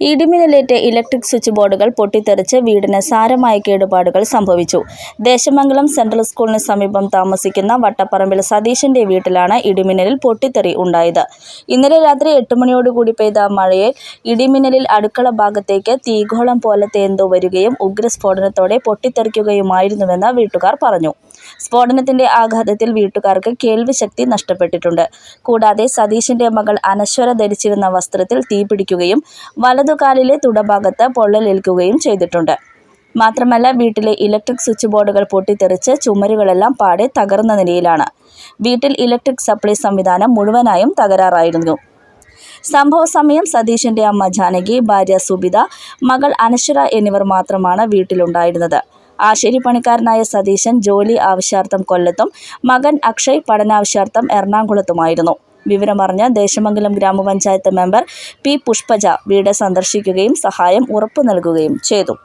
ഇടിമിന്നലേറ്റ് electric switch ബോർഡുകൾ പൊട്ടിത്തെറിച്ച് വീടിന് സാരമായ കേടുപാടുകൾ സംഭവിച്ചു. ദേശമംഗലം സെൻട്രൽ സ്കൂളിന് സമീപം താമസിക്കുന്ന വട്ടപ്പറമ്പിൽ സതീശന്റെ വീട്ടിലാണ് ഇടിമിന്നലിൽ പൊട്ടിത്തെറി ഉണ്ടായത്. ഇന്നലെ രാത്രി എട്ട് മണിയോടുകൂടി പെയ്ത മഴയിൽ ഇടിമിന്നലിൽ അടുക്കള ഭാഗത്തേക്ക് തീഗോളം പോലെ തേന്തോ വരികയും ഉഗ്രസ്ഫോടനത്തോടെ പൊട്ടിത്തെറിക്കുകയുമായിരുന്നുവെന്ന് വീട്ടുകാർ പറഞ്ഞു. സ്ഫോടനത്തിന്റെ ആഘാതത്തിൽ വീട്ടുകാർക്ക് കേൾവിശക്തി നഷ്ടപ്പെട്ടിട്ടുണ്ട്. കൂടാതെ സതീശന്റെ മകൾ അനശ്വര ധരിച്ചിരുന്ന വസ്ത്രത്തിൽ തീപിടിക്കുകയും വലതുകാലിലെ തുടഭാഗത്ത് പൊള്ളലേൽക്കുകയും ചെയ്തിട്ടുണ്ട്. മാത്രമല്ല വീട്ടിലെ ഇലക്ട്രിക് സ്വിച്ച് ബോർഡുകൾ പൊട്ടിത്തെറിച്ച് ചുമരുകളെല്ലാം പാടെ തകർന്ന നിലയിലാണ്. വീട്ടിൽ ഇലക്ട്രിക് സപ്ലൈ സംവിധാനം മുഴുവനായും തകരാറായിരുന്നു. സംഭവ സമയം സതീശന്റെ അമ്മ ജാനകി ഭാര്യ സുബിത മകൾ അനശ്വര എന്നിവർ മാത്രമാണ് വീട്ടിലുണ്ടായിരുന്നത്. ആശേരി പണിക്കാരനായ സതീശൻ ജോലി ആവശ്യാർത്ഥം കൊല്ലത്തും മകൻ അക്ഷയ് പഠനാവശ്യാർത്ഥം എറണാകുളത്തുമായിരുന്നു. വിവരമറിഞ്ഞ് ദേശമംഗലം ഗ്രാമപഞ്ചായത്ത് മെമ്പർ പി പുഷ്പജ വീട് സന്ദർശിക്കുകയും സഹായം ഉറപ്പു നൽകുകയും ചെയ്തു